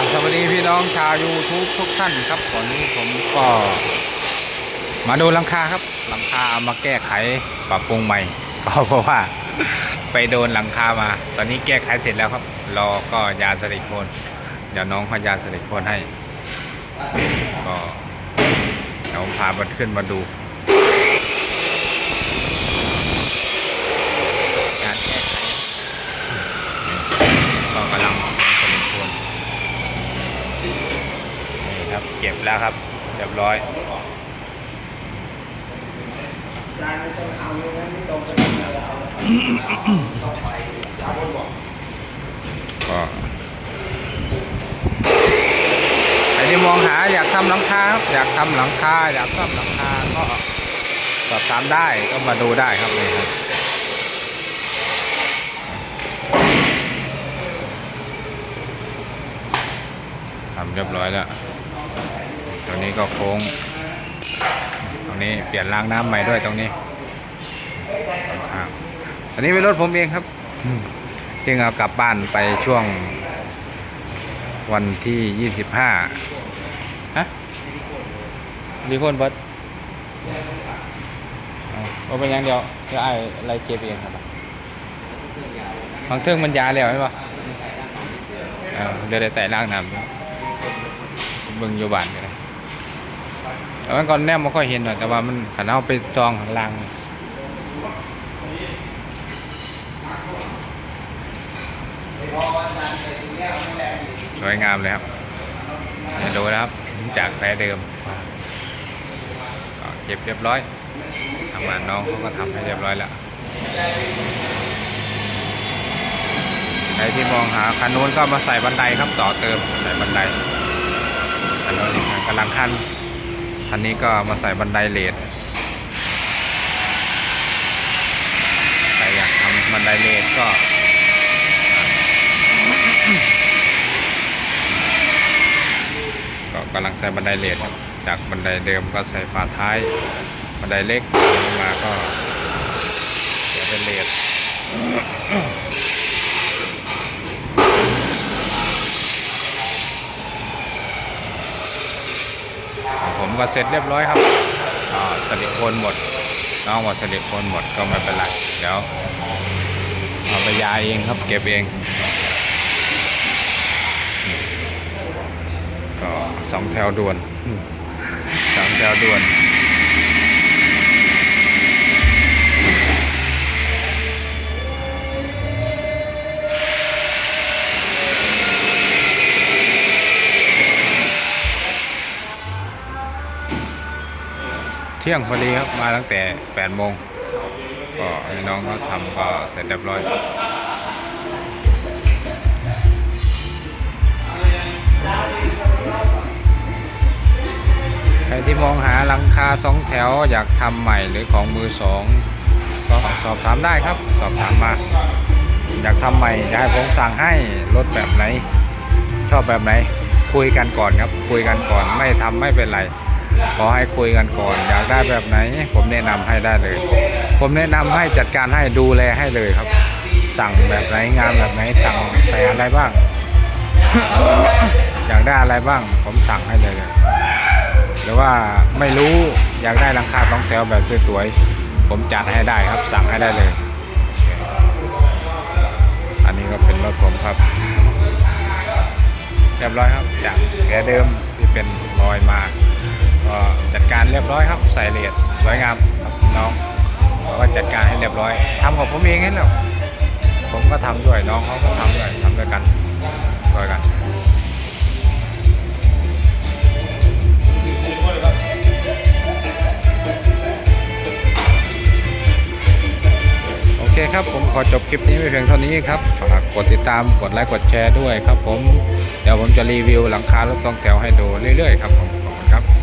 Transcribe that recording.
สวัสดีพี่น้องชาว YouTube ทุกท่านครับวันนี้ผมก็มาดูหลังคาครับ หลังคาเอามาแก้ไขปรับปรุงใหม่ก็เพราะว่าไปโดนหลังคามา ตอนนี้แก้ไขเสร็จแล้วครับ รอก็ยาสลิโคนเดี๋ยวน้องเขายาสลิโคนให้ก็เดี๋ยวผมพาบันขึ้นมาดูการแก้ไข ก็กำลังสมควรนี่ครับเก็บ แล้วครับเรียบร้อยก็ใครที่มองหาอยากทำหลังคาครับอยากทำหลังคาอยากซ่อมหลังคาก็สอบถามได้ก็มาดูได้ครับนี่ครับทำเรียบร้อยแล้ว ตรงนี้ก็โค้ง ตรงนี้เปลี่ยนรางน้ำใหม่ด้วยตรงนี้ข้างๆอันนี้เป็นรถผมเองครับที่เอากลับบ้านไปช่วง วันที่ยี่สิบห้าฮะรีโคนเบิร์ดเอาเป็นอยังเดียวจะไอ้อะไรเก็บเองครับบางเครื่องมันยาแล้วใช่ปะเออเดี๋ยวได้แต่ล่างน้ำด้วยเบิ่งอยู่บ้านกันเลย แต่ว่าก่อนแนมไม่ค่อยเห็นหรอกแต่ว่ามันขันเอาไปซองข้างล่างสวยงามเลยครับดูนะครับจากแผลเดิมก็เก็บเรียบร้อยทำงานน้องเขาก็ทำให้เรียบร้อยแล้วใครที่มองหาคันนู้นก็มาใส่บันไดครับต่อเติมใส่บันไดคันนู้นกำลังขั้น คันนี้ก็มาใส่บันไดเลดใครอยากทำบันไดเลดก็ก็กำลังใส่บันไดเลดครับจากบันไดเดิมก็ใส่ฝาท้าย บันไดเล็กลงมาก็เสียเป็นเลด ผ มก็เสร็จเรียบร้อยครับก็สลิปโคนหมด น้องหมดสลิปโคนหมดก็ไม่เป็นไรเดี๋ยวเอาไปยาเองครับเก็บเองก็สองแถวด่วนสองแถวด่วน ที่ยงพอดีครับ มาตั้งแต่8โมงก็ให้น้องเขาทำก็เสร็จเรียบร้อยใครที่มองหาหลังคาสองแถวอยากทำใหม่หรือของมือสองก็สอบถามได้ครับ สอบถามมา อยากทำใหม่อยากให้ผมสั่งให้รถแบบไหน ชอบแบบไหน คุยกันก่อนครับ คุยกันก่อนไม่ทำไม่เป็นไร ขอให้คุยกันก่อน อยากได้แบบไหน ผมแนะนำให้ได้เลย ผมแนะนำให้จัดการให้ดูแลให้เลยครับ สั่งแบบไหนงานแบบไหนสั่งแต่อะไรบ้าง อยากได้อะไรบ้าง ผมสั่งให้เลยหรือว่าไม่รู้อยากได้หลังคาสองแถวแบบสวยๆผมจัดให้ได้ครับ สั่งให้ได้เลย อันนี้ก็เป็นรถผมครับเรียบร้อยครับจากแผลเดิมที่เป็นรอยมา ก็จัดการเรียบร้อยครับ ใส่เลดสวยงามครับน้องก็จัดการให้เรียบร้อยทำของผมเองให้แล้วผมก็ทำด้วยน้องเขาก็ทำด้วยทำด้วยกันด้วยกันโอเคครับ ผมขอจบคลิปนี้ไว้เพียงเท่านี้ครับ ฝากกดติดตามกดไลค์กดแชร์ด้วยครับผม เดี๋ยวผมจะรีวิวหลังคารถสองแถวให้ดูเรื่อยๆครับผม